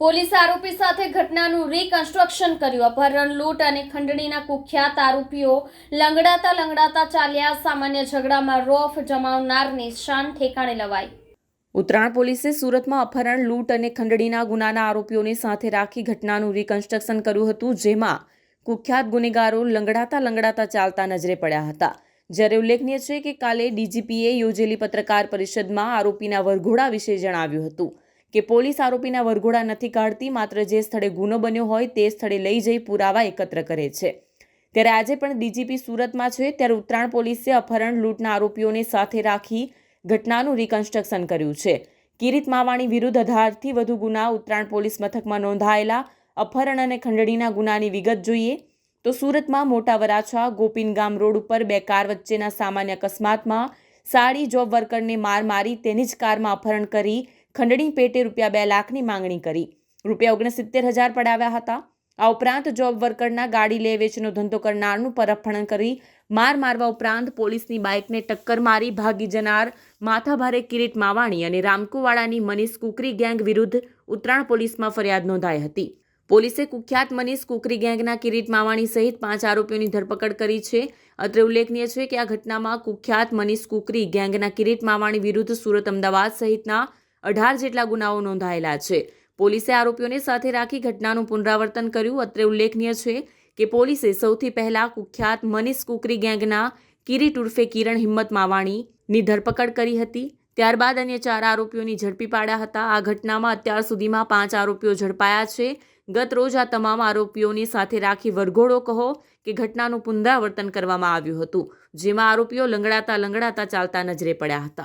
પોલીસે આરોપી સાથે ઘટનાનું રીકન્સ્ટ્રક્શન કર્યું. અપહરણ, લૂંટ અને ખંડણીના કુખ્યાત આરોપીઓ લંગડાતા લંગડાતા ચાલ્યા. સામાન્ય ઝઘડામાં રોફ જમાવનારની શાન ઠેકાણે લવાઈ. ઉત્તરાયણ પોલીસે સુરતમાં અપહરણ, લૂંટ અને ખંડણીના ગુનાના આરોપીઓને સાથે રાખી ઘટનાનું રિકન્સ્ટ્રક્શન કર્યું હતું, જેમાં કુખ્યાત ગુનેગારો લંગડાતા લંગડાતા ચાલતા નજરે પડ્યા હતા. જ્યારે ઉલ્લેખનીય છે કે કાલે ડીજીપીએ યોજેલી પત્રકાર પરિષદમાં આરોપીના વરઘોડા વિશે જણાવ્યું હતું. કે પોલીસ આરોપીના વરઘોડા નથી કાઢતી, માત્ર જે સ્થળે ગુનો બન્યો હોય તે સ્થળે લઈ જઈ પુરાવા એકત્ર કરે છે. ત્યારે આજે પણ ડીજીપી સુરતમાં છે, ત્યારે ઉત્તરાયણ પોલીસે અપહરણ, લૂંટના આરોપીઓને સાથે રાખી ઘટનાનું રિકન્સ્ટ્રક્શન કર્યું છે. કિરીટ માવાણી વિરુદ્ધ અઢારથી વધુ ગુના ઉત્તરાયણ પોલીસ મથકમાં નોંધાયેલા. અપહરણ અને ખંડણીના ગુનાની વિગત જોઈએ તો સુરતમાં મોટા વરાછા ગોપીન ગામ રોડ ઉપર બે કાર વચ્ચેના સામાન્ય અકસ્માતમાં સાડી જોબ વર્કરને માર મારી તેની જ કારમાં અપહરણ કરી ખંડણી પેટે રૂપિયા બે લાખની માંગણી કરી. રૂપિયા ઓગણસિત્તેર હજાર પડાવ્યા હતા. આ ઉપરાંત જોબ વર્કરના ગાડી લે, વેચનો ધંધો કરનારનું પરફણ કરી, માર મારવા ઉપરાંત પોલીસની બાઇકને ટક્કર મારી, ભાગી જનાર માથાભારે કિરીટ માવાણી અને રામકુવાડાની મનીષ કુકરી ગેંગ વિરુદ્ધ ઉત્તરાણ પોલીસમાં ફરિયાદ નોંધાઈ હતી. પોલીસે કુખ્યાત મનીષ કુકરી ગેંગના કિરીટ માવાણી સહિત પાંચ આરોપીઓની ધરપકડ કરી છે. અત્રે ઉલ્લેખનીય છે કે આ ઘટનામાં કુખ્યાત મનીષ કુકરી ગેંગના કિરીટ માવાણી વિરુદ્ધ સુરત અમદાવાદ સહિતના અઢાર જેટલા ગુનાઓ નોંધાયેલા છે. પોલીસે આરોપીઓને સાથે રાખી ઘટનાનું પુનરાવર્તન કર્યું. અત્રે ઉલ્લેખનીય છે કે પોલીસે સૌથી પહેલા કુખ્યાત મનીષ કુકરી ગેંગના કિરીટ ઉર્ફે કિરણ હિંમત માવાણીની ધરપકડ કરી હતી. ત્યારબાદ અન્ય ચાર આરોપીઓની ઝડપી પાડ્યા હતા. આ ઘટનામાં અત્યાર સુધીમાં પાંચ આરોપીઓ ઝડપાયા છે. ગત રોજ આ તમામ આરોપીઓની સાથે રાખી વરઘોડો કહો કે ઘટનાનું પુનરાવર્તન કરવામાં આવ્યું હતું, જેમાં આરોપીઓ લંગડાતા લંગડાતા ચાલતા નજરે પડ્યા હતા.